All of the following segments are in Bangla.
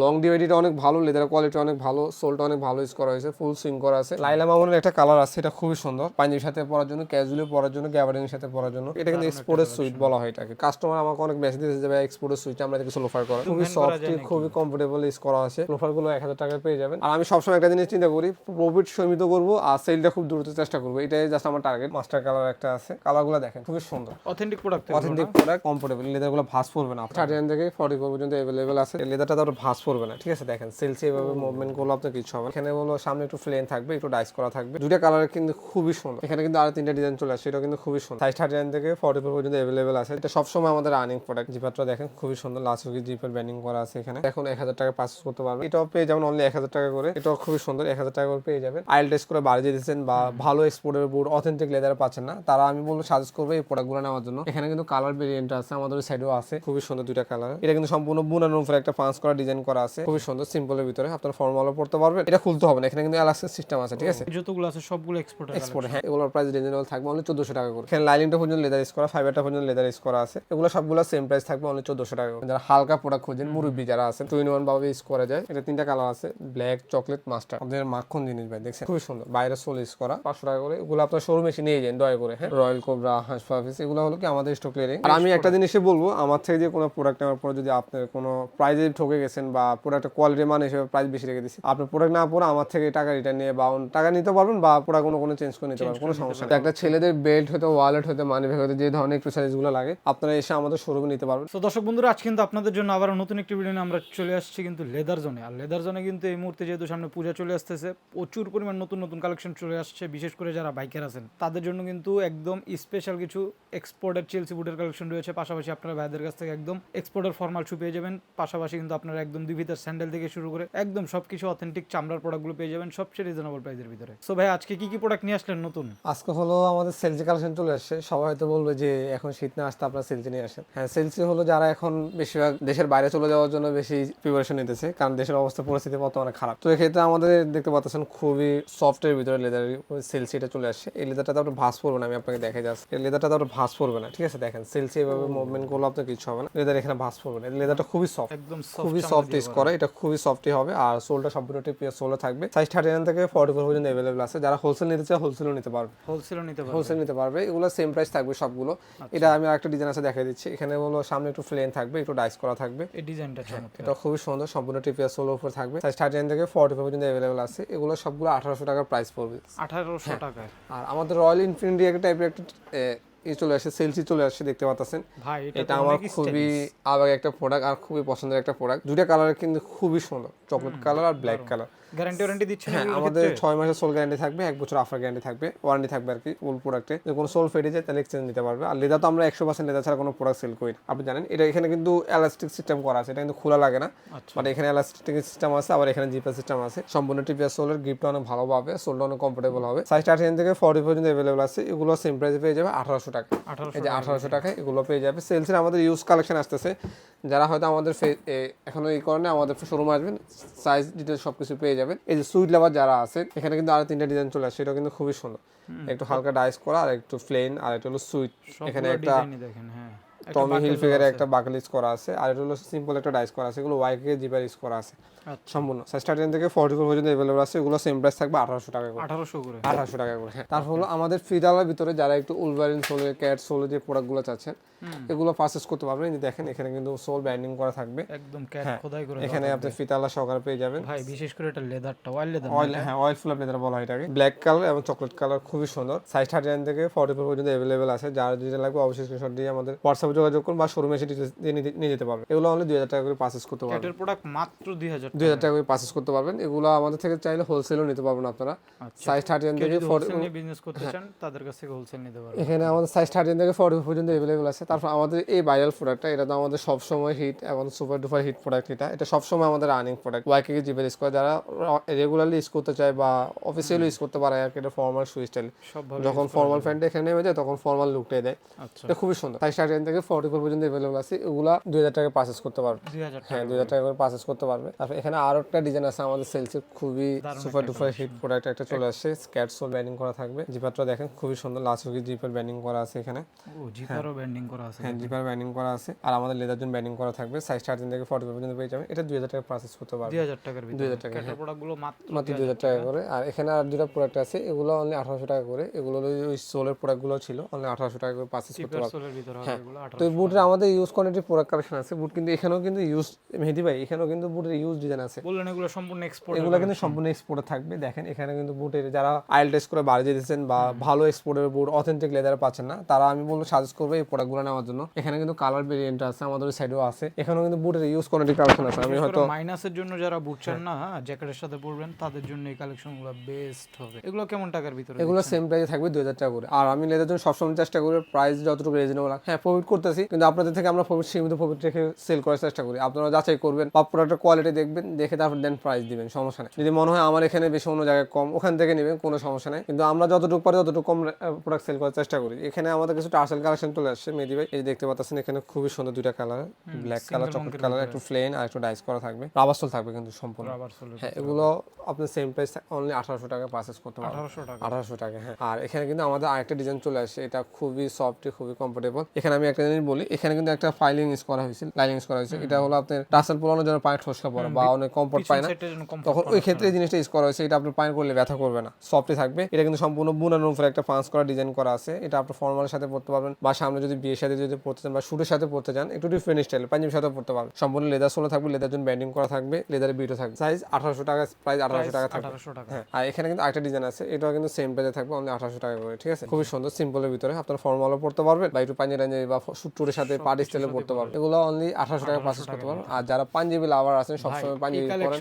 লং ডিভাইডিটা অনেক ভালো লেদার কোয়ালিটি অনেক ভালো সোলটা অনেক ভালো ইউজ করা হয়েছে ফুল সুইং করা আছে। লাইলা মামুনের একটা কালার আছে এটা খুবই সুন্দর। পাঞ্জাবির সাথে পরার জন্য ক্যাজুয়ালি পরার জন্য গ্যাবারিং এর সাথে পরার জন্য। এটা কিন্তু এক্সপোর্টের সুইট বলা হয় এটাকে। কাস্টমার আমাকে অনেক মেসেজ দিয়েছে যে ভাই এক্সপোর্টের সুইট আমরা কিছু লোফার করা খুবই সফট খুবই কমফোর্টেবল ইউজ করা আছে। লোফারগুলো এক হাজার টাকায় পেয়ে যাবেন। আর আমি সবসময় একটা জিনিস চিন্তা করি প্রফিট সীমিত করব আর সেলটা খুব দ্রুত চেষ্টা করব। এটাই জাস্ট আমার টার্গেট মাস্টার কালার একটা আছে। কালারগুলো দেখেন খুবই সুন্দর। Authentic product authentic product comfortable লেদারগুলো ভাঁজ পড়বে না থার্টি নাইন থেকে ফর্টি ফোর পর্যন্ত অ্যাভেলেবেল আছে। লেদারটা তো ভাঁজ পড়বে না ঠিক আছে? দেখেন সেলসি এভাবে মুভমেন্ট করলে আপনার কিছু হবে এখানে হলো সামনে একটু প্লেন থাকবে একটু ডাইস করা থাকবে। দুটা কালার কিন্তু খুবই সুন্দর। এখানে কিন্তু আরও তিনটা ডিজাইন চলে আসছে এটা কিন্তু খুবই সুন্দর। সাইজ থার্টি নাইন থেকে ফর্টি ফোর পর্যন্ত অ্যাভেলেবেল আছে। এটা সবসময় আমাদের আর্নিং প্রোডাক্ট জিপারটা দেখেন খুবই সুন্দর। লাস্ট উইকে জিপের ব্যান্ডিং করা আছে এখানে। এখন এক হাজার টাকা পাস করতে পারবে। এটাও পেয়ে যাবেন অনলি এক হাজার টাকা করে। এটাও খুবই সুন্দর। এক হাজার টাকা করে পেয়ে যাবেন। আইল টেস্ট করে বাড়ি দিয়েছেন বা ভালো এক্সপোর্টের বোর্ড অথেন্টিক লেদার পাচ্ছেন না। তারা আমি বলব সাজেস্ট করব এই প্রোডাক্ট প্রোডাক্টগুলো নেওয়ার জন্য। এখানে কিন্তু কালার ভেরিয়েন্ট আছে আমাদের সাইডেও আছে। খুবই সুন্দর দুইটা কালার এটা কিন্তু সম্পূর্ণ বুনার উপরে একটা পাঁচ করা ডিজাইন করা আছে। খুবই সুন্দর সিম্পলের ভিতরে আপনার ফর্মালও পড়তে পারবেন। এটা খুলতে হবে না এখানে কিন্তু এলাস্টিক সিস্টেম আছে ঠিক আছে? যতগুলো আছে সবগুলো এক্সপোর্টার এক্সপোর্ট হ্যাঁ এগুলোর প্রাইস রিজনেবল থাকবে অনলি চোদ্দশো টাকা করে। এখানে লাইলিংটা পর্যন্ত লেদার ইউজ করা ফাইবারটা পর্যন্ত লেদার ইউজ করা আছে। এগুলো সবগুলো সেম প্রাইস থাকবে অনলি চোদ্দশো টাকা করে। যারা হালকা প্রোডাক্ট খোঁজেন মুরব্বী যারা আছে টু ইন ওয়ান ভাবে ইউজ করা যায়। এটা তিনটা কালার আছে ব্ল্যাক চকলেট মাস্টার আপনাদের মাখন জিনিস ভাই দেখছেন? খুবই সুন্দর। বাইরে সোল ইউজ করা পাঁচশো টাকা করে। এগুলো আপনার শোরুম এসে নিয়ে যান দয়া করে হ্যাঁ? রয়্যাল কোবরা হাঁস পাফিস এগুলো হলো কি আমাদের স্টক ক্লিয়ারিং আর আমি একটা জিনিসই বলব আমার থেকে যে কোনো প্রোডাক্ট নেওয়ার পর যদি আপনার কোনো প্রাইজে ঠকে গেছেন বা প্রোডাক্টের কোয়ালিটি মান হিসেবে প্রাইস বেশি রেখে দিচ্ছি আপনি প্রোডাক্ট না পরে আমার থেকে টাকা রিটার্ন নিয়ে বা টাকা নিতে পারবেন বা প্রোডাক্ট কোনো কোনো চেঞ্জ করে নিতে পারবেন কোনো সমস্যা নেই। একটা ছেলেদের বেল্ট হতে ওয়ালেট হতে মানি ব্যাগ হতে যে ধরনের এক্সারসাইজগুলো লাগে আপনারা এসে আমাদের শোরুমে নিতে পারবেন। তো দর্শক বন্ধুরা আজ কিন্তু আপনাদের জন্য আবার নতুন একটি ভিডিও নিয়ে আমরা চলে আসছি কিন্তু লেদার জোনে আর লেদার জোনে কিন্তু এই মুহূর্তে যেহেতু সামনে পূজা চলে আসতেছে প্রচুর পরিমাণ নতুন নতুন কালেকশন চলে আসছে বিশেষ করে যারা বাইকার আছেন। তাদের জন্য কিন্তু একদম স্পেশাল কিছু এক্সপোর্টের চেলসি বুটের কালেকশন রয়েছে। পাশাপাশি আপনারা ভাইদের কাছ থেকে একদম এক্সপোর্টের ফর্মাল শু পেয়ে যাবেন। পাশাপাশি কিন্তু আপনারা একদম দুই স্যান্ডেল থেকে শুরু করে একদম সবকিছু অথেন্টিক চামড়ার প্রোডাক্টগুলো পেয়ে যাবেন সবচেয়ে রিজনেবল প্রাইসের ভিতরে। সো ভাই আজকে কি কি প্রোডাক্ট নিয়ে আসলেন নতুন? আজকে হলো আমাদের সেলসি কালেকশন চলে আসছে। সবাই হয়তো বলবে যে এখন শীত না আসতে আপনারা সেলসি নিয়ে আসেন। হ্যাঁ সেলসি হলো যারা এখন বেশিরভাগ দেশের বাইরে চলে যাওয়ার জন্য বেশি প্রিপারেশন নিতেছে কারণ দেশের অবস্থা পরিস্থিতি বর্তমানে খারাপ। তো এক্ষেত্রে আমাদের দেখতে পাচ্ছেন খুবই সফটের ভিতরে লেদার সেলসি এটা চলে আসছে। এই লেদারটা তো আপনার ভাস পড়বে না আমি আপনাকে দেখে যাচ্ছি এই লেদারটা তো আপনার ভাস পড়বে না ঠিক আছে? দেখেন সেলসি এভাবে মুভমেন্ট করলে আপনার কিছু হবে না। লেদার এখানে ভাস পড়বে না। লেদারটা খুবই সফট একদম খুবই সফট করে এটা খুবই সফটই হবে আর সোলটা সম্পূর্ণ টিপিএস সোলে থাকবে। সাইজ থার্টি নাইন থেকে ফর্টি ফোর পর্যন্ত অ্যাভেলেবল আছে। যারা হোলসেল নিতে চায় হোলসেলও নিতে পারবে। হোলসেলও নিতে পারবেন হোলসেল নিতে পারবে। এগুলো সেম প্রাইস থাকবে সবগুলো। এটা আমি আরেকটা ডিজাইন আছে দেখাই দিচ্ছি। এখানে হলো সামনে একটু প্লেন থাকবে একটু ডাইস করা থাকবে। এই ডিজাইনটা চমৎকার। এটা খুবই সুন্দর সম্পূর্ণ টিপিএস সোলের উপর থাকবে। সাইজ থার্টি নাইন থেকে ফর্টি ফোর পর্যন্ত অ্যাভেলেবল আছে। এগুলো সবগুলো আঠারোশো টাকার প্রাইস পড়বে। আঠারোশো টাকায়। আর আমাদের রয়্যাল ইনফিনিটি একটা টাইপের একটা এ, চলে আসছে সেলসি চলে আসছে দেখতে পাচ্ছেন ভাই এটা আমার খুবই আবেগ একটা প্রোডাক্ট আর খুবই পছন্দের একটা প্রোডাক্ট দুটা কালার কিন্তু খুবই সুন্দর। চকলেট কালার আর ব্ল্যাক কালার গ্যারান্টি ওয়ারেন্টি হ্যাঁ আমাদের ছয় মাসের সোল গ্যারান্টি থাকবে এক বছর আফার গ্যারান্টি থাকবে ওয়ারেন্টি থাকবে আর কি ফুল প্রোডাক্টে যদি কোনো সোল ফেটে যায় তাহলে এক্সচেঞ্জ নিতে পারবে। আর তো আমরা একশো পার্সেন্ট ছাড়া কোনো প্রোডাক্ট সেল করি না। আপনি জানেন এটা এখানে কিন্তু এলাস্টিক সিস্টেম করা আছে এটা কিন্তু খোলা লাগে না। আচ্ছা। বাট এখানে এলাস্টিক সিস্টেম আছে আবার এখানে জিপের সিস্টেম আছে। সম্পূর্ণ টিপিএস সোলের গ্রিপটা অনেক ভালো পাবে সোলটা অনেক কমফোর্টেবল হবে। সাইজ থার্টি থেকে ফর্টি পর্যন্ত অ্যাভেলেবল আছে এগুলো সেম প্রাইসে পেয়ে যাবে আঠারোশো টাকা আঠারোশো এই যে আঠারোশো টাকায় এগুলো পেয়ে যাবে। সেলসের আমাদের ইউজ কালেকশন আসতেছে। যারা হয়তো আমাদের এখন এই কারণে আমাদের শোরুম আসবেন সাইজ ডিটেল সবকিছু পেয়ে যাবেন। এই যে সুইট লেবার যারা আছে এখানে কিন্তু আরও তিনটা ডিজাইন চলে আসে এটা কিন্তু খুবই সুন্দর। একটু হালকা ডাইস করা আর একটু প্লেন আর একটু হলো সুইট এখানে একটা টমি হিল ফিগারে একটা বাকল ইউজ করা আছে আর এটা হলো সিম্পল একটা ডাইস করা আছে এগুলো ওয়াইকে জিবার ইউজ করা আছে আচ্ছা। সম্পূর্ণ। সাইজ থার্টি থেকে ফর্টি ফোর পর্যন্ত অ্যাভেলেবল আছে এগুলো সেম প্রাইস থাকবে আঠারোশো টাকা করে। আঠারোশো করে। আঠারোশো টাকা করে হ্যাঁ। তারপর হলো আমাদের ফিদালার ভিতরে যারা একটু উলভারিন সোলে ক্যাট সোলে যে প্রোডাক্টগুলো চাচ্ছেন এগুলো পারচেস করতে পারবেন। যে দেখেন এখানে কিন্তু সোল ব্যান্ডিং করা থাকবে। একদম ক্যাট খোদাই করে এখানে আপনি ফিতালা সহকারে পেয়ে যাবেন। ভাই বিশেষ করে এটা লেদারটা ওয়াইল লেদার অয়েল হ্যাঁ অয়েল ফুল আপনি যেটা বলা হয় এটাকে। ব্ল্যাক কালার এবং চকলেট কালার খুবই সুন্দর। সাইজ থার্টি থেকে ফর্টি ফোর পর্যন্ত অ্যাভেলেবেল আছে। যার যেটা লাগবে অবশ্যই স্ক্রিনশট দিয়ে আমাদের হোয়াটসঅ্যাপে যোগাযোগ করুন বা শোরুমে এসে নিয়ে যেতে পারবেন। এগুলো অনলি দুই হাজার টাকা করে পারচেস করতে পারবেন। ক্যাটের প্রোডাক্ট মাত্র দুই হাজার দুই হাজার টাকা করে পারচেস করতে পারবেন। এগুলো আমাদের থেকে চাইলে হোলসেলও নিতে পারবেন আপনারা। সাইজ থার্টি কেউ থেকে বিজনেস করতে। চান তাদের কাছ থেকে হোলসেল নিতে পারবেন। এখানে আমাদের সাইজ থার্টিন থেকে ফর্টি পর্যন্ত অ্যাভেলেবল আছে। তারপর আমাদের এই ভাইরাল প্রোডাক্টটা এটা তো আমাদের সবসময় হিট এবং সুপার ডুপার হিট প্রোডাক্ট এটা। এটা সবসময় আমাদের রানিং প্রোডাক্ট ওয়াইকে জিপের ইউজ করে যারা রেগুলারলি ইউজ করতে চায় বা অফিসিয়ালি ইউজ করতে পারে আর এটা ফর্মাল শু স্টাইল যখন ফর্মাল প্যান্ট এখানে নেমে যায় তখন ফর্মাল লুকটাই দেয়। আচ্ছা। এটা খুবই সুন্দর। সাইজ থার্টিন থেকে থেকে ফর্টি ফোর পর্যন্ত অ্যাভেলেবল আছে। এগুলা দুই হাজার টাকা পারচেস করতে পারবে। হ্যাঁ দুই হাজার টাকা করে পারচেস করতে পারবে। তারপর এখানে আরও একটা ডিজাইন আছে আমাদের সেলসের খুবই সুপার ডুপার হিট প্রোডাক্ট একটা চলে আসছে। স্ক্যাট সোল ব্যান্ডিং করা থাকবে। জিপারটা দেখেন খুবই সুন্দর। লাচুকি জিপার ব্যান্ডিং করা আছে এখানে। জিপারও ব্যান্ডিং করা আছে হ্যাঁ জিপার ব্যান্ডিং করা আছে। আর আমাদের লেদার জন্য ব্যান্ডিং করা থাকবে। সাইজ স্টার্টিং থেকে ফর্টি পর্যন্ত পেয়ে যাবেন। এটা দুই হাজার টাকা পারচেস করতে পারবে। দুই হাজার টাকার দুই হাজার টাকা প্রোডাক্টগুলো মাত্র দুই হাজার টাকা। করে। আর এখানে আর দুটো প্রোডাক্ট আছে। এগুলো অনলি আঠারোশো টাকা করে। এগুলো ওই সোলের প্রোডাক্টগুলো ছিল। অনলি আঠারোশো টাকা করে পারচেস করতে পারবে। হ্যাঁ। তো বুটের আমাদের ইউজ কোয়ান্টিটি প্রোডাক্ট কালেকশন আছে। বুট কিন্তু এখানেও কিন্তু ইউজ মেহেদি ভাই এখানেও কিন্তু বুটের ইউজ ডিজাইন আছে। বললেন এগুলো সম্পূর্ণ এক্সপোর্ট এগুলো কিন্তু সম্পূর্ণ এক্সপোর্টে থাকবে। দেখেন এখানে কিন্তু বুটের যারা আইল টেস্ট করে বাড়ি যেতেছেন বা ভালো এক্সপোর্টের বুট অথেন্টিক লেদার পাচ্ছেন না তারা আমি বলব সাজেস্ট করব এই প্রোডাক্টগুলো নেওয়ার জন্য। এখানে কিন্তু কালার ভেরিয়েন্ট আছে আমাদের সাইডেও আছে। এখানেও কিন্তু বুটের ইউজ কোয়ান্টিটি কালেকশন আছে। আমি হয়তো মাইনাসের জন্য যারা বুঝছেন না জ্যাকেটের সাথে পরবেন তাদের জন্য এই কালেকশনগুলো বেস্ট হবে। এগুলো কেমন টাকার ভিতরে এগুলো সেম প্রাইসে থাকবে দুই হাজার টাকা করে। আর আমি লেদার জন্য সবসময় চেষ্টা করি প্রাইস যতটুকু রিজনেবল হ্যাঁ। প্রফিট করতেছি কিন্তু আপনাদের থেকে আমরা প্রফিট সীমিত প্রফিট রেখে সেল করার চেষ্টা করি। আপনারা যাচাই করবেন বা প্রোডাক্টের কোয়ালিটি দেখবেন দেখে তারপর দেন প্রাইস দিবেন সমস্যা নেই। যদি মনে হয় আমার এখানে বেশি অন্য জায়গায় কম ওখান থেকে নেবেন কোনো সমস্যা নেই। কিন্তু আমরা যতটুকু পারি ততটুকু কম প্রোডাক্ট সেল করার চেষ্টা করি। এখানে আমাদের কিছু টার্সেল কালেকশন চলে আসছে মেদি ভাই। এই দেখতে পাচ্ছেন এখানে খুবই সুন্দর দুইটা colour black colour chocolate colour একটু প্লেন আর একটু ডাইস করা থাকবে। রাবার সোল থাকবে কিন্তু সম্পূর্ণ। হ্যাঁ এগুলো আপনার সেম প্রাইস অনলি আঠারোশো টাকা পারচেস করতে পারবেন। আঠারোশো টাকা। আঠারোশো টাকা হ্যাঁ। আর এখানে কিন্তু আমাদের আরেকটা ডিজাইন চলে আসছে এটা খুবই সফট খুবই কমফোর্টেবল এখানে আমি একটা জিনিস বলি এখানে কিন্তু একটা ফাইলিং ইউজ করা হয়েছে লাইনিং করা হয়েছে। এটা হলো আপনার টাসেল পোলানোর জন্য পায়ে ঠোসকা পড়ে বা অনেক কমফোর্ট পায় না। তখন ওই ক্ষেত্রে এই জিনিসটা ইউজ করা হয়েছে এটা আপনার পায়ে করলে ব্যথা করবে না। সফটই থাকবে। এটা কিন্তু সম্পূর্ণ বুনার উপরে একটা পাঁচ করা ডিজাইন করা আছে। এটা আপনার ফর্মালের সাথে পড়তে পারবেন বা সামনে যদি বিয়ের সাথে যদি পড়তে চান বা শুটের সাথে পড়তে চান একটু ডিফারেন্ট স্টাইল পাঞ্জাবির সাথে পড়তে পারবেন। সম্পূর্ণ লেদার সোলে থাকবে লেদার জন্য ব্যান্ডিং করা থাকবে লেদারের বিটও থাকবে। সাইজ আঠারোশো টাকা প্রাইস আঠারোশো টাকা থাকবে। হ্যাঁ আর এখানে কিন্তু একটা ডিজাইন আছে এটাও কিন্তু সেম প্রাইসে থাকবে অনলি আঠারোশো টাকা করে ঠিক আছে? খুবই সুন্দর সিম্পলের ভিতরে। আপনার ফর্মালও পড়তে পারবেন বা একটু পাঞ্জাবি বা সুট্টুরের সাথে পার্টি স্টাইলে পড়তে পারবেন এগুলো অনলি আঠারোশো টাকা পারচেস করতে পারবেন আর যারা পাঞ্জাবি লাভার আছেন সবসময় পাঞ্জাবি পরেন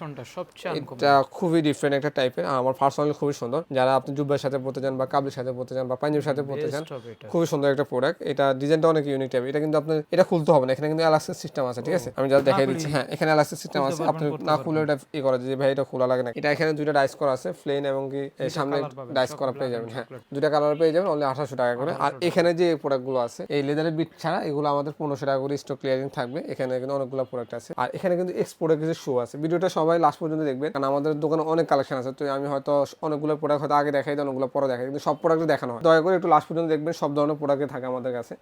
এটা খুবই ডিফারেন্ট একটা টাইপের আমার পার্সোনালি খুবই সুন্দর। যারা আপনি জুব্বার সাথে পড়তে চান বা কাবলির সাথে পড়তে চান বা পাঞ্জাবির সাথে পড়তে চান খুবই সুন্দর একটা প্রোডাক্ট এটা ডিজাইনটা অনেক ইউনিক টাইপ এটা কিন্তু আপনার এটা খুলতে হবে না। এখানে কিন্তু এলাস্টিক সিস্টেম আছে ঠিক আছে? আমি যা দেখাই দিচ্ছি। হ্যাঁ এখানে এলাস্টিক সিস্টেম আছে। আপনি না খুলে এটা ই করা যে ভাই এটা খোলা লাগে না। এটা এখানে দুইটা ডাইস করা আছে প্লেন এবং কি এই সামনে ডাইস করা পেয়ে যাবেন। হ্যাঁ। দুইটা কালার পেয়ে যাবেন অনলি আঠারোশো টাকা করে। আর এখানে যে প্রোডাক্টগুলো আছে এই লেদারের বিট ছাড়া এগুলো আমাদের পনেরোশো টাকা করে স্টক ক্লিয়ারিং থাকবে। এখানে কিন্তু অনেকগুলো প্রোডাক্ট আছে। আর এখানে কিন্তু এক্সপোর্টের কিছু শো আছে। ভিডিওটা সবাই লাস্ট পর্যন্ত দেখবেন। কারণ আমাদের দোকানে অনেক কালেকশন আছে। তো আমি হয়তো অনেকগুলো প্রোডাক্ট হয়তো আগে দেখাই অনেকগুলো পরে দেখাই। কিন্তু সব প্রোডাক্ট দেখানো হয়। দয়া করে একটু লাস্ট পর্যন্ত দেখবেন সব ধরনের প্রোডাক্ট থাকে আমাদের কাছে।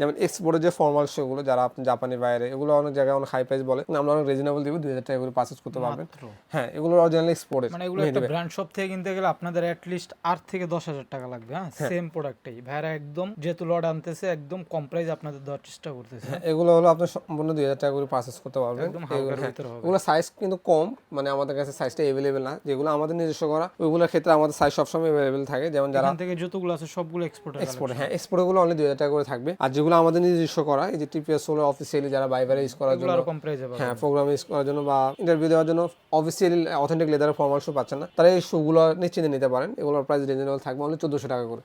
যেমন এক্সপোর্টের যে ফর্মাল শোগুলো যারা আপনি জাপানি বাইরে এগুলো অনেক জায়গায় অনেক হাই প্রাইস বলে। আমরা অনেক রিজনেবল দিব দুই হাজার টাকা করে পারচেস করতে পারবেন। হ্যাঁ এগুলো অরিজিনাল এক্সপোর্টের মানে এগুলো একটা ব্র্যান্ড শপ থেকে কিনতে গেলে আপনাদের অ্যাট লিস্ট আট থেকে দশ হাজার টাকা লাগবে হ্যাঁ? সেম প্রোডাক্টটাই ভাইরা একদম যেহেতু লড আনতেছে একদম কম প্রাইস আপনাদের দেওয়ার চেষ্টা করতেছে। এগুলো হলো আপনি সম্পূর্ণ দুই হাজার টাকা করে করতে পারবেন। এগুলো হালকার হ্যাঁ, সাইজ কিন্তু কম মানে আমাদের কাছে সাইজটা অ্যাভেলেবেল না। যেগুলো আমাদের নিজস্ব করা ওইগুলোর ক্ষেত্রে আমাদের সাইজ সবসময় অ্যাভেলেবেল থাকে। যেমন যারা থেকে যতগুলো আছে সবগুলো এক্সপোর্ট হ্যাঁ এক্সপোর্টগুলো অনলি দুই হাজার টাকা করে থাকবে। আর যেগুলো আমাদের নিজস্ব করা এই যে টিপিএস হলো অফিসিয়ালি যারা বাইরে ইউজ করার জন্য হ্যাঁ প্রোগ্রাম ইউজ করার জন্য বা ইন্টারভিউ দেওয়ার জন্য অফিসিয়ালি অথেন্টিক লেদারের ফর্মাল শু পাচ্ছেন না। তারা এই শুগুলো নিশ্চিন্তে নিতে পারেন। এগুলোর প্রাইস রিজনেবল থাকবে অনলি চোদ্দশো টাকা করে।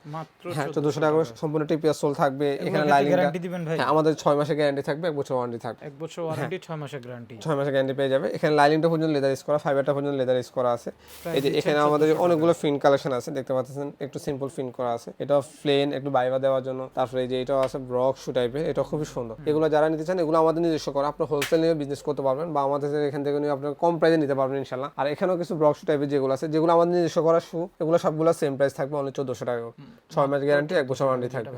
হ্যাঁ চোদ্দশো টাকা করে সম্পূর্ণ টিপিএস সোল থাকবে। এখানে গ্যারান্টি দিবেন ভাই? হ্যাঁ আমাদের ছয় মাসের গ্যারান্টি থাকবে এক বছর ওয়ারেন্টি থাকবে। এক বছর ওয়ারেন্টি ছয় মাসের গ্যারান্টি ছয় মাসের গ্যারান্টি পেয়ে যাবে। এখানে লাইনিংটা পর্যন্ত লেদার ইউজ করা ফাইবারটা পর্যন্ত লেদার ইউজ করা আছে। এই যে এখানে আমাদের অনেকগুলো ফিন কালেকশন আছে দেখতে পাচ্ছেন একটু সিম্পল ফিন করা আছে। এটা প্লেন একটু বাইবা দেওয়ার জন্য। তারপরে এই যে এটাও আছে ব্রক শু টাইপের এটা খুবই সুন্দর। এগুলো যারা নিতে চান এগুলো আমাদের নিজস্ব করা। আপনার হোলসেল নিয়ে বিজনেস করতে পারবেন বা আমাদের এখান থেকে নিয়ে আপনার কম প্রাইসে নিতে পারবেন ইনশাল্লাহ আর এখানেও কিছু ব্রক শু টাইপের যেগুলো আছে যেগুলো আমাদের নিজস্ব করা শু এগুলো সবগুলো সেম প্রাইস থাকবে অনেক চোদ্দশো টাকা করে। ছয় মাস গ্যারান্টি এক বছর ওয়ারেন্টি থাকবে।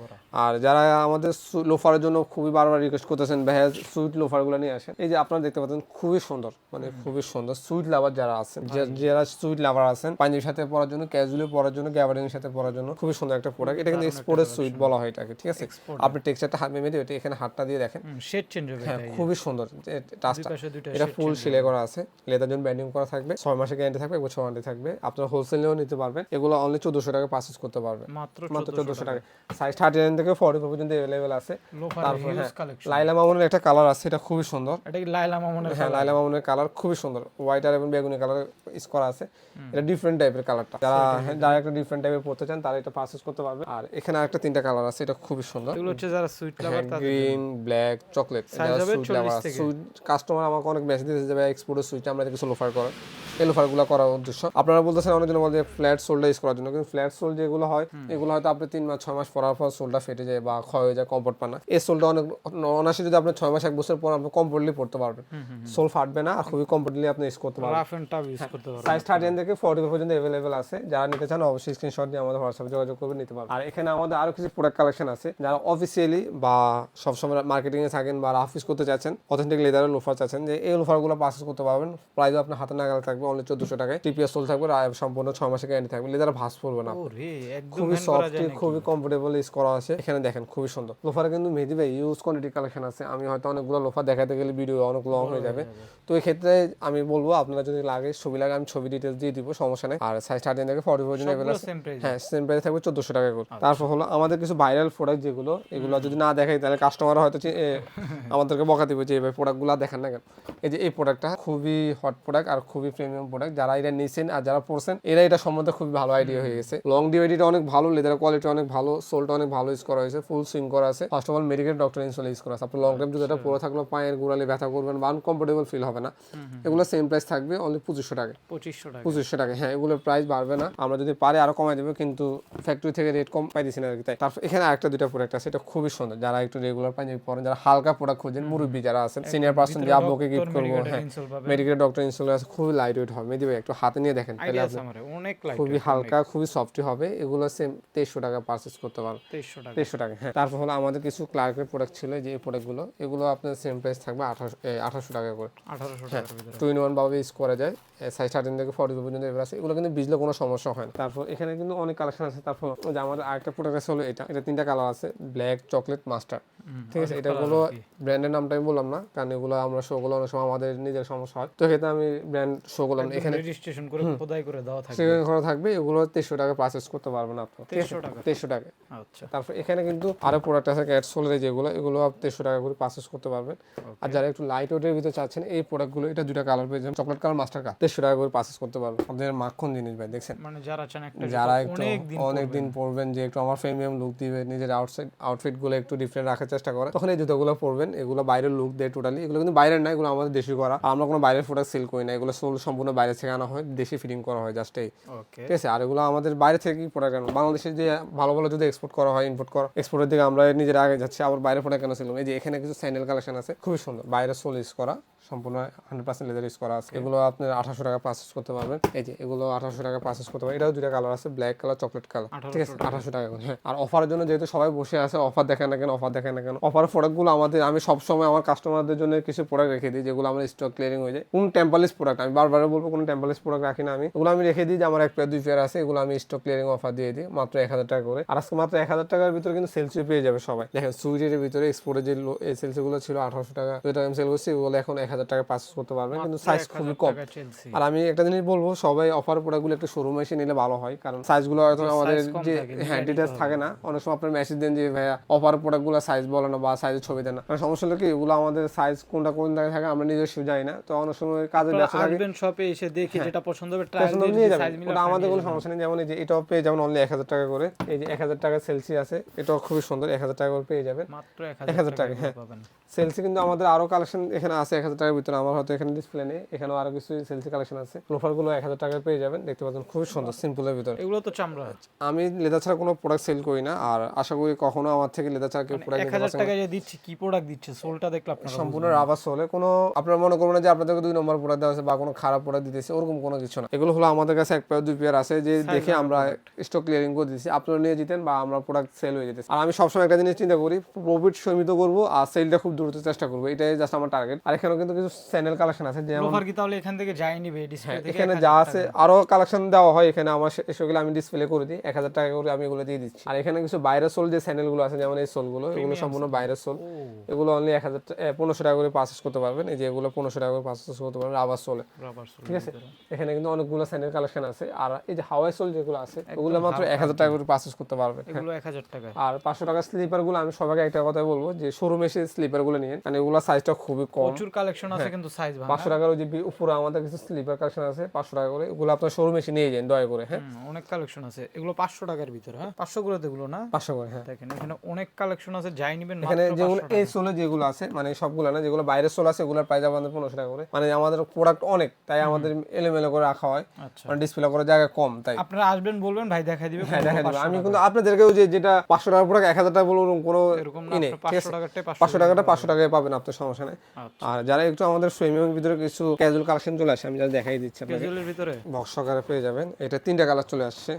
করা। আর যারা আমাদের সু- লোফারের জন্য খুবই বারবার রিকোয়েস্ট করতেছেন ভাইয়া সুইট লোফারগুলো নিয়ে আসেন। এই যে আপনারা দেখতে পাচ্ছেন খুবই সুন্দর মানে খুবই সুন্দর সুইট লাভার যারা আছেন যারা সুইট লাভার আছেন পাঞ্জাবির সাথে পরার জন্য ক্যাজুয়ালি পরার জন্য গ্যাবার্ডিং সাথে পরার জন্য খুবই সুন্দর একটা প্রোডাক্ট এটা কিন্তু এক্সপোর্টের সুইট বলা হয় এটাকে ঠিক আছে? আপনি টেক্সচারটা হাত মেমে দিয়ে এখানে হাতটা দিয়ে দেখেন। শেড চেঞ্জ হবে হ্যাঁ খুবই সুন্দর টাচটা এটা ফুল সিলাই করা আছে লেদার জন্য ব্যান্ডিং করা থাকবে ছয় মাসের গ্যারান্টি থাকবে বছর ওয়ারেন্টি থাকবে। আপনারা হোলসেল নিয়েও নিতে পারবেন এগুলো অনলি চোদ্দশো টাকা পারচেস করতে পারবেন। মাত্র মাত্র চোদ্দশো টাকা। সাইজ থার্টি নাইন থেকে ফর্টি পর্যন্ত আছে। তারপর হ্যাঁ লাইলা মামুনের একটা কালার আছে এটা খুবই সুন্দর। এটা কি লাইলা মামুনের হ্যাঁ লাইলা মামুনের কালার খুবই সুন্দর। হোয়াইট আর এবং বেগুনি কালার ইস করা আছে। এটা ডিফারেন্ট টাইপের কালারটা যারা যারা একটা ডিফারেন্ট টাইপের পড়তে চান তারা এটা পারচেস করতে পারবে। আর এখানে আরেকটা তিনটা কালার আছে এটা খুবই সুন্দর। এগুলো হচ্ছে যারা সুইট লাভার তাদের green black chocolate 40 sweet customer আমাকে অনেক মেসেজ দিয়েছে যে এক্সপোর্টের সুইচ আমরা কিছু লোফার করা এই লোফারগুলো করার উদ্দেশ্য। আপনারা বলতেছেন অনেকজন বলতে ফ্ল্যাট সোলটা ইউজ করার জন্য। কিন্তু ফ্ল্যাট সোল যেগুলো হয় এগুলো হয়তো আপনি তিন মাস ছয় মাস পরার পর সোলটা ফেটে যায় বা ক্ষয় হয়ে যায় কমফোর্ট পান না। এই সোলটা অনেক অনায়াসে যদি আপনি ছয় মাস এক বছর পর আপনি কমফোর্টলি পড়তে পারবেন। সোল ফাটবে না আর খুবই কমফোর্টলি আপনি ইউজ করতে পারবেন। রাফ এন্ড টাফ ইউজ করতে পারবে সাইজ থার্টিন থেকে ফোর্টি পর্যন্ত অ্যাভেলেবেল আছে। যারা নিতে চান অবশ্যই স্ক্রিনশট দিয়ে আমাদের হোয়াটসঅ্যাপে যোগাযোগ করবে নিতে পারবেন। আর এখানে আমাদের আরও কিছু প্রোডাক্ট কালেকশন আছে। যারা অফিসিয়ালি বা সবসময় মার্কেটিং এ থাকেন বা অফিস করতে চাচ্ছেন অথেন্টিক লেদারের লোফার চাচ্ছেন যে এই লোফারগুলো পারচেস করতে পারবেন। প্রাইস আপনার হাতে নাগাল থাকবে অনলি চোদ্দশো টাকায়। টিপিএস সোল থাকবে আর সম্পূর্ণ ছয় মাসে গ্যারান্টি থাকবে। লেদার ভাস পড়বে না খুবই সফট খুবই কমফোর্টেবল ইউজ করা আছে। এখানে দেখেন খুবই সুন্দর লোফারে কিন্তু মেহেদি ভাই ইউজ কোয়ান্টিটি কালেকশন আছে। আমি হয়তো অনেকগুলো লোফার দেখাতে গেলে ভিডিও অনেক লং হয়ে যাবে। তো এই ক্ষেত্রে আমি বলব আপনারা যদি লাগে ছবি লাগে আমি ছবি ডিটেলস দিয়ে দিব সমস্যা নেই। আর সাইজ থার্টিন থেকে ফর্টি প্রাইস হ্যাঁ সেম প্রাইস থাকবে চোদ্দশো টাকা করে। তারপর হলো আমাদের কিছু ভাইরাল প্রোডাক্ট যেগুলো এগুলো যদি না দেখাই তাহলে কাস্টমার হয়তো আমাদেরকে বকা দিবে যে এই প্রোডাক্টগুলো দেখেন না কেন? এই যে এই প্রোডাক্টটা খুবই হট প্রোডাক্ট আর খুবই প্রিমিয়াম প্রোডাক্ট যারা এটা নিছেন আর যারা পড়ছেন এরা এটা সম্বন্ধে খুবই ভালো আইডিয়া হয়ে গেছে। লং ডিভাইডিটা অনেক ভালো লেদার কোয়ালিটি অনেক ভালো সোলটা অনেক ভালো ইউজ করা হয়েছে ফুল সুইং করা আছে। First of all medical doctor insole use করা আছে। আপনি লং টাইম যদি এটা পরে থাকল পায়ের গোড়ালি ব্যথা করবেন বা আনকমফোর্টেবল ফিল হবে না। এগুলো সেম প্রাইস থাকবে অনলি পঁচিশশো টাকা। পঁচিশশো টাকা। পঁচিশশো টাকা হ্যাঁ এগুলোর প্রাইস বাড়বে না। আমরা যদি পারি আরও কমাই দেবো কিন্তু ফ্যাক্টরি থেকে রেট কম পাই দিচ্ছি না আর কি। তাই তারপর এখানে আরেকটা দুইটা প্রোডাক্ট আছে এটা খুবই সুন্দর। যারা একটু রেগুলার পাঞ্জাবি পরেন যারা হালকা প্রোডাক্ট খোঁজেন মুরব্বী যারা আছেন সিনিয়র পার্সন যে আব্বুকে গিফট করব হ্যাঁ মেডিকেল ডক্টর ইনস্টল আছে খুবই লাইট ওয়েট হবে। মেদি ভাই একটু হাতে নিয়ে দেখেন তাহলে অনেক লাইট খুবই হালকা খুবই সফটি হবে। এগুলো সেম তেইশশো টাকা পারচেস করতে পারবেন। তেইশশো টাকা। তেইশশো টাকা হ্যাঁ। তারপর হলো আমাদের কিছু ক্লার্কের প্রোডাক্ট ছিল যে এই প্রোডাক্টগুলো এগুলো আপনার সেম প্রাইস থাকবে আঠারো আঠারোশো টাকা করে। আঠারোশো ভিতরে। টু ইন ওয়ান ভাবে ইউজ করা যায় সাইজ থার্টিন থেকে ফর্টি পর্যন্ত এবার আছে এগুলো কিন্তু বিজলে কোনো সমস্যা হয় না। তারপর এখানে কিন্তু অনেক কালেকশন আছে তারপর যে আমাদের আরেকটা প্রোডাক্ট আছে হলো এটা এটা তিনটা কালার আছে ব্ল্যাক চকলেট মাস্টার ঠিক আছে এটা গুলো ব্র্যান্ডের নামটা আমি বললাম না কারণ এগুলো আমরা শো গুলো অনেক সময় আমাদের নিজের সমস্যা হয়। তো এক্ষেত্রে আমি ব্র্যান্ড শো করলাম এখানে রেজিস্ট্রেশন করে খোদাই করে দেওয়া থাকে সেখানে করা থাকবে এগুলো তেইশশো টাকা পারচেস করতে পারবেন আপনি। তেইশশো টাকা। তেইশশো টাকা আচ্ছা। তারপর এখানে কিন্তু আরও প্রোডাক্ট আছে ক্যাট সোলের যেগুলো এগুলো আপনি তেইশশো টাকা করে পারচেস করতে পারবেন। আর যারা একটু লাইট ওয়েটের ভিতরে চাচ্ছেন এই প্রোডাক্টগুলো এটা দুটা কালার পেয়ে যাবেন। চকলেট কালার মাস্টার কালার তেইশশো টাকা করে পারচেস করতে পারবেন। আপনাদের মাখন জিনিস ভাই দেখছেন? মানে যারা চান একটা যারা একটু অনেক দিন পরবেন। যে একটু আমার প্রিমিয়াম লুক দিবে নিজের আউটসাইড আউটফিটগুলো একটু ডিফারেন্ট রাখার চেষ্টা করে তখন এই জুতোগুলো পরবেন। এগুলো বাইরের লুক দেয় টোটালি এগুলো কিন্তু বাইরের না এগুলো আমাদের দেশি করা। আমরা কোনো বাইরের প্রোডাক্ট সেল করি না এগুলো সোল সম্পূর্ণ বাইরে থেকে আনা হয় দেশি ফিটিং করা হয় জাস্ট এই। ঠিক আছে? আর এগুলো আমাদের বাইরে থেকে প্রোডাক্ট বাংলাদেশে যে ভালো ভালো যদি এক্সপোর্ট করা হয় ইম্পোর্ট করা এক্সপোর্টের দিকে আমরা নিজের আগে যাচ্ছি, আবার বাইরে ফোনে কেন ছিলাম? এই যে এখানে কিছু স্যান্ডেল কালেকশন আছে, খুবই সুন্দর। বাইরে সোল ইউজ করা। সম্পূর্ণ হান্ড্রেড পার্সেন্ট লেদার ইউজ করা আছে। এগুলো আপনার আঠাশশো টাকা পারচেস করতে পারবেন। এই যে এগুলো আঠাশশো টাকা পারচেস করতে পারবেন। এটাও দুটা কালার আছে ব্ল্যাক কালার চকলেট কালার ঠিক আছে? আঠাশশো টাকা। করে। হ্যাঁ আর অফারের জন্য যেহেতু সবাই বসে আছে অফার দেখেন না কেন অফার দেখেন না কেন অফার প্রোডাক্টগুলো আমাদের আমি সবসময় আমার কাস্টমারদের জন্য কিছু প্রোডাক্ট রেখে দিই যেগুলো আমার স্টক ক্লিয়ারিং হয়ে যায়। কোন টেম্পালিস প্রোডাক্ট আমি বারবার বলব কোনো টেম্পালিস প্রোডাক্ট রাখি না আমি। এগুলো আমি রেখে দিই যে আমার এক পেয়ার দুই পেয়ার আছে এগুলো আমি স্টক ক্লিয়ারিং অফার দিয়ে দিই মাত্র এক হাজার টাকা করে। আর আজকে মাত্র এক হাজার টাকার ভিতরে কিন্তু সেলসি পেয়ে যাবে সবাই। দেখেন সুইটের ভিতরে এক্সপোর্টের যে সেলসি গুলো ছিল আঠারোশো টাকা। যেটা আমি সেল করছি এগুলো এখন এক হাজার টাকা পারচেস করতে পারবেন কিন্তু সাইজ খুবই কম। আর আমি একটা জিনিস বলব সবাই অফার প্রোডাক্টগুলো একটু শোরুমে এসে নিলে ভালো হয় কারণ সাইজগুলো হয়তো আমাদের যে হ্যাঁ ডিটেলস থাকে না। অনেক সময় আপনার মেসেজ দেন যে ভাইয়া অফার প্রোডাক্টগুলো সাইজ বলে না বা সাইজের ছবি দেন না। সমস্যা হলো কি এগুলো আমাদের সাইজ কোনটা কোন জায়গায় থাকে আমরা নিজস্ব জানি না। তো অনেক সময় কাজে ব্যস্ত থাকি। শপে এসে দেখে যেটা পছন্দ হবে ট্রায়াল পছন্দ নিয়ে যাবেন। ওটা আমাদের কোনো সমস্যা নেই। যেমন এই যে এটাও পেয়ে যেমন অনলি এক হাজার টাকা করে। এই যে এক হাজার টাকা সেলসি আছে এটাও খুবই সুন্দর। এক হাজার টাকা করে পেয়ে যাবেন। মাত্র 1000 1000 টাকা হ্যাঁ। সেলসি কিন্তু আমাদের আরও কালেকশন এখানে আছে। এক হাজার টাকার ভিতরে আমার হয়তো এখানে ডিসপ্লে নেই এখানেও আরও কিছু সেলসি কালেকশন আছে। লোফারগুলো এক হাজার টাকায় পেয়ে যাবেন দেখতে পাচ্ছেন খুবই সুন্দর সিম্পলের ভিতরে। এগুলো তো চামড়া আমি লেদার ছাড়া কোনো প্রোডাক্ট সেল করি না আর আশা করি কখনো আমার থেকে লেদার ছাড়া কেউ প্রোডাক্ট এক হাজার টাকা যে দিচ্ছি কি প্রোডাক্ট দিচ্ছে? সোলটা দেখলে আপনারা সম্পূর্ণ রাবার সোলে কোনো আপনারা মনে করবেন যে আপনাদেরকে দুই নম্বর প্রোডাক্ট দেওয়া আছে বা কোনো খারাপ প্রোডাক্ট দিতেছে ওরকম কোনো কিছু না। এগুলো হলো আমাদের কাছে এক পেয়ার দুই পেয়ার আছে যে দেখে আমরা স্টক ক্লিয়ারিং করে দিচ্ছি আপনারা নিয়ে যেতেন বা আমরা প্রোডাক্ট সেল হয়ে যেতেছে। আর আমি সবসময় একটা জিনিস চিন্তা করি প্রফিট সীমিত করব আর সেলটা খুব দ্রুত চেষ্টা করব এটাই জাস্ট আমার টার্গেট আর এখানেও কিন্তু কিছু চ্যানেল কালেকশন আছে যেমন লোফার কি তাহলে এখান থেকে যাই নিবে ডিসপ্লে থেকে এখানে যা আছে আরও কালেকশন দেওয়া হয় এখানে আমার সেগুলো আমি ডিসপ্লে করে দিই এক হাজার টাকা করে আমি এগুলো দিয়ে দিচ্ছি। আর এখানে কিছু বাইরের সোল যে চ্যানেলগুলো আছে যেমন এই সোলগুলো এগুলো সম্পূর্ণ বাইরের সোল এগুলো অনলি এক হাজার পনেরোশো টাকা করে পারচেস করতে পারবেন এই যে এগুলো পনেরোশো টাকা করে পারচেস করতে পারবেন আবার সোলে রাবার সোল ঠিক আছে? এখানে কিন্তু অনেকগুলো স্যান্ডেল কালেকশন আছে আর এই যে হাওয়াই সোল যেগুলো আছে ওগুলো মাত্র এক হাজার টাকা করে পারচেস করতে পারবেন। এগুলো এক হাজার টাকায়। আর পাঁচশো টাকার স্লিপারগুলো আমি সবাইকে একটা কথা বলব যে শোরুমে এসে স্লিপারগুলো নিয়ে মানে এগুলো সাইজটা খুবই কম। প্রচুর কালেকশন হ্যাঁ। আছে কিন্তু সাইজ ভাঙা। পাঁচশো টাকার ওই যে উপরে আমাদের কিছু স্লিপার কালেকশন আছে পাঁচশো টাকা করে। ওগুলো আপনার শোরুমে এসে নিয়ে যান দয়া করে হ্যাঁ। অনেক কালেকশন আছে। এগুলো পাঁচশো টাকার ভিতরে হ্যাঁ? পাঁচশো করে এগুলো না? পাঁচশো করে হ্যাঁ। দেখেন এখানে অনেক কালেকশন আছে যাই নিবেন এখানে যেগুলো এই সোলে যেগুলো আছে মানে সবগুলো না যেগুলো বাইরের সোল আছে ওগুলোর প্রাইস আমাদের পনেরোশো টাকা করে। মানে আমাদের প্রোডাক্ট অনেক তাই আমাদের এলোমেলো করে রাখা হয়। আচ্ছা। মানে ডিসপ্লে করার জায়গা কম তাই। আপনারা আসবেন বলবেন ভাই দেখাই দিবে হ্যাঁ পনেরো, দেখা দিবে আমি। কিন্তু আপনাদেরকেও যে যেটা পাঁচশো টাকার প্রোডাক্ট এক হাজার টাকা বলুন কোনো এরকম না ই নেই আপনার ঠিক পাঁচশো আছে। টাকারটাই পাঁচশো পাঁচশো টাকাটা পাঁচশো টাকায় পাবেন আপনার সমস্যা নেই। আচ্ছা। আর যারা একটু আমাদের সুইমিং ভিতরে কিছু ক্যাজুয়াল কালেকশন চলে আসে আমি যারা দেখাই দিচ্ছি ক্যাজুয়ালের ভিতরে? বক্স সহকারে পেয়ে যাবেন। এটা তিনটা কালার চলে আসছে।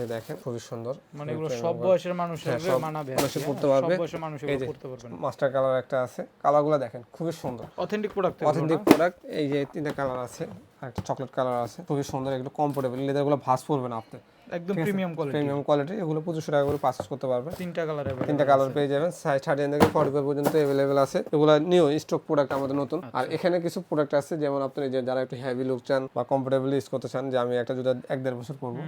এই দেখেন খুবই সুন্দর। মানে এগুলো সব বয়সের মানুষের হ্যাঁ, মানাবে আর পড়তে হ্যাঁ? পারবে। সব বয়সের মানুষ এগুলো পড়তে পারবেন মাস্টার কালার একটা আছে। কালারগুলো দেখেন খুবই সুন্দর। অথেন্টিক প্রোডাক্ট অথেন্টিক প্রোডাক্ট এই যে তিনটা কালার আছে আর একটা চকলেট কালার আছে। খুবই সুন্দর এগুলো কমফোর্টেবল লেদারগুলো ভাঁজ পড়বে না আপনি। একদম প্রিমিয়াম কোয়ালিটি প্রিমিয়াম কোয়ালিটি এগুলো পঁচিশশো টাকা করে পারচেস করতে পারবেন তিনটা কালারের তিনটা কালার পেয়ে যাবেন থেকে পর্যন্ত অ্যাভেলেবেল আছে। এগুলো নিউ স্টক প্রোডাক্ট আমাদের নতুন। আর এখানে কিছু প্রোডাক্ট আছে যেমন আপনি যে যারা একটু হেভি লুক চান বা কমফোর্টেবল ইউজ করতে চান যে আমি একটা জুতা এক দেড় বছর পরবো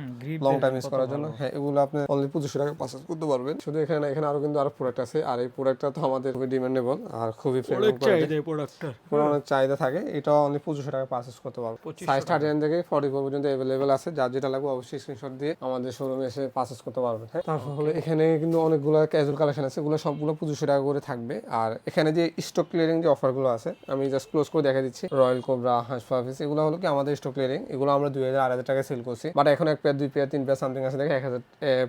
লং টাইম ইউজ করার জন্য। হ্যাঁ এগুলো আপনি অনলি পঁচিশশো টাকা পারচেস করতে পারবেন। শুধু এখানে না, এখানে আরও কিন্তু আরও প্রোডাক্ট আছে। আর এই প্রোডাক্টটা তো আমাদের খুবই ডিমান্ডেবল আর খুবই প্রিমিয়াম কোয়ালিটি প্রোডাক্টটা অনেক চাহিদা থাকে এটা অনলি পঁচিশশো টাকা পারচেস করতে পারব সাইজ থার্টি নাইন থেকে ফর্টি ফোর পর্যন্ত অ্যাভেলেবেল আছে। যার যেটা লাগবে অবশ্যই স্ক্রিনশট দিয়ে আমাদের শোরুমে এসে পারচেস করতে পারবেন হ্যাঁ? তারপর হলো এখানে কিন্তু অনেকগুলো ক্যাজুয়াল কালেকশন আছে এগুলো সবগুলো পঁচিশশো টাকা করে থাকবে। আর এখানে যে স্টক ক্লিয়ারিং যে অফারগুলো আছে আমি জাস্ট ক্লোজ করে দেখা দিচ্ছি। রয়্যাল কোবরা হাঁস ফাফিস এগুলো হলো কি আমাদের স্টক ক্লিয়ারিং এগুলো আমরা দুই হাজার আড়াই টাকা সেল করছি। বাট এখন এক পেয়ার দুই পেয়ার তিন পেয়ার সামথিং আছে দেখে এক হাজার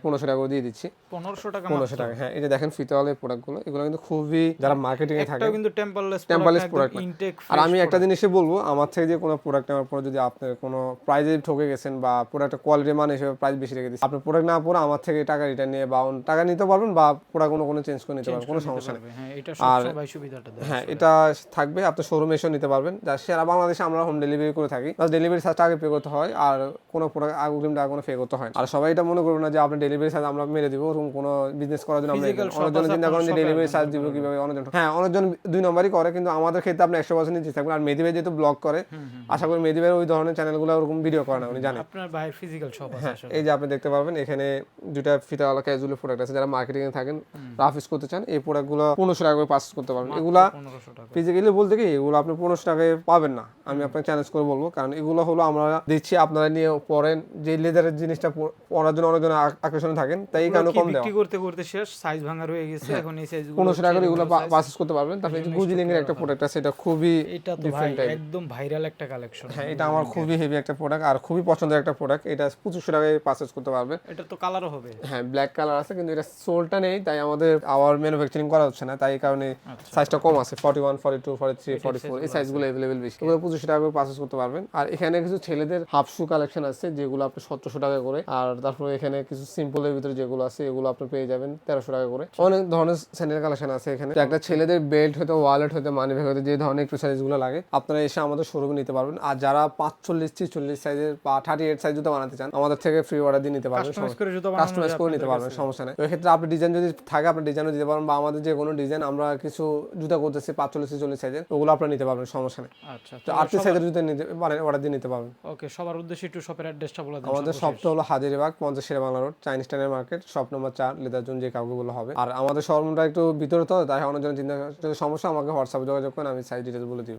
পনেরোশো টাকা করে দিয়ে দিচ্ছি। পনেরোশো টাকা পনেরোশো টাকা হ্যাঁ এই যে দেখেন ফিতাওয়ালের প্রোডাক্টগুলো এগুলো কিন্তু খুবই যারা মার্কেটিং এ থাকে কিন্তু টেম্পারলেস টেম্পারলেস প্রোডাক্ট ইনটেক আর আমি একটা জিনিসই বলব আমার থেকে যে কোনো প্রোডাক্ট নেওয়ার পরে যদি আপনার কোনো প্রাইজে ঠকে গেছেন বা প্রোডাক্টের কোয়ালিটি মান হিসেবে প্রাইস বেশি রেখে দিচ্ছেন আপনি প্রোডাক্ট না পরে আমার থেকে টাকা রিটার্ন নিয়ে বা টাকা নিতে পারবেন বা প্রোডাক্ট কোনো কোনো চেঞ্জ করে নিতে পারবেন কোনো সমস্যা নেই। হ্যাঁ ভাই দেয় হ্যাঁ এটা থাকবে আপনি শোরুমে এসেও নিতে পারবেন। যা সারা বাংলাদেশে আমরা হোম ডেলিভারি করে থাকি ডেলিভারি চার্জটা আগে পে করতে হয় আর কোনো প্রোডাক্ট অগ্রিম টাকা কোনো পে করতে হয়। আর সবাই এটা মনে করবেন না যে আপনি ডেলিভারি চার্জ আমরা মেরে দিব ওরকম কোনো বিজনেস করার জন্য আমরা অনেকজন চিন্তা করেন যে ডেলিভারি চার্জ দিব কীভাবে অনেকজন হ্যাঁ অনেকজন দুই নম্বরই করে কিন্তু আমাদের ক্ষেত্রে আপনি একশো পার্সেন্ট নিতে থাকবেন। আর মেহেদি ভাই যেহেতু ব্লগ করে আশা করি মেহেদি ওই ধরনের চ্যানেলগুলো ওরকম ভিডিও করে না উনি জানেন। আপনার ভাইয়ের ফিজিক্যাল শপ আছে হ্যাঁ এই যে আপনি দেখতে পারবেন এখানে দুইটা ফিতাওয়ালা ক্যাজুয়াল প্রোডাক্ট আছে। যারা মার্কেটিং এ থাকেন রাফ ইউজ করতে চান এই প্রোডাক্টগুলো পনেরোশো টাকা করে পাস করতে পারবেন। এগুলা ফিজিক্যালি বলতে কি এগুলো আপনি পনেরোশো টাকায় পাবেন না। আমি আপনাকে চ্যালেঞ্জ করে বলব কারণ এগুলো হলো আমরা দিচ্ছি আপনারা নিয়ে পরেন। যে লেদারের জিনিসটা পরার জন্য অনেকজন আকর্ষণে থাকেন তাই এই কারণে কম দেওয়া। বিক্রি করতে করতে শেষ? সাইজ ভাঙা রয়ে গেছে এখন এই সাইজ পনেরোশো টাকা করে এগুলো পারচেস করতে পারবেন। তারপরে গুজিলিং এর একটা প্রোডাক্ট আছে এটা খুবই এটা তো ভাই একদম ভাইরাল একটা কালেকশন হ্যাঁ এটা আমার খুবই হেভি একটা প্রোডাক্ট আর খুবই পছন্দের একটা প্রোডাক্ট এটা পঁচিশশো টাকায় পারচেস করতে পারবেন এটা তো কালারও হবে। হ্যাঁ ব্ল্যাক কালার আছে কিন্তু এটা সোলটা নেই তাই আমাদের আবার ম্যানুফ্যাকচারিং করা হচ্ছে না তাই এই কারণে সাইজটা কম আছে forty one forty two forty three forty four এই সাইজগুলো অ্যাভেলেবেল বেশি এগুলো পঁচিশশো টাকা করে পারচেস করতে পারবেন। আর এখানে কিছু ছেলেদের হাফ শু কালেকশন আছে যেগুলো আপনি সতেরোশো টাকা করে আর তারপরে এখানে কিছু সিম্পলের ভিতরে যেগুলো আছে এগুলো আপনি পেয়ে যাবেন তেরোশো টাকা করে। অনেক ধরনের স্যান্ডেল কালেকশন আছে এখানে। একটা ছেলেদের বেল্ট হতে ওয়ালেট হতে মানি ব্যাগ হতে যে ধরনের অ্যাক্সেসরিজগুলো লাগে আপনারা এসে আমাদের শোরুমে নিতে পারবেন। আর যারা পাঁচচল্লিশ ছিচল্লিশ সাইজের বা থার্টি এইট সাইজ জুতো বানাতে চান আমাদের থেকে ফ্রি অর্ডার দিয়ে নিতে পারবেন কাস্টমাইজ করে নিতে পারবেন সমস্যা নেই। ওই ক্ষেত্রে আপনি ডিজাইন যদি থাকে আপনি ডিজাইনও দিতে পারবেন বা আমাদের যে কোনো ডিজাইন আমরা কিছু জুতা করতেছি পাঁচচল্লিশ চল্লিশ সাইজের ওগুলো আপনি নিতে পারবেন সমস্যা নেই। আচ্ছা তো আটত্রিশ সাইজের জুতো নিতে মানে অর্ডার দিয়ে নিতে পারবেন। ওকে সবার উদ্দেশ্যে একটু শপের অ্যাড্রেসটা বলে দিন আমাদের শপটা হলো হাজারিবাগ পঞ্চাশ শেরে বাংলা রোড চাইনিজ টাইনের মার্কেট শপ নম্বর চার লেদার জোন যে কাউকে বলে হবে। আর আমাদের শোরুমটা একটু ভিতরে তো তাই অনেকজন চিন্তা যদি সমস্যা আমাকে হোয়াটসঅ্যাপে যোগাযোগ করেন আমি সাইজ ডিটেলস বলে দিব।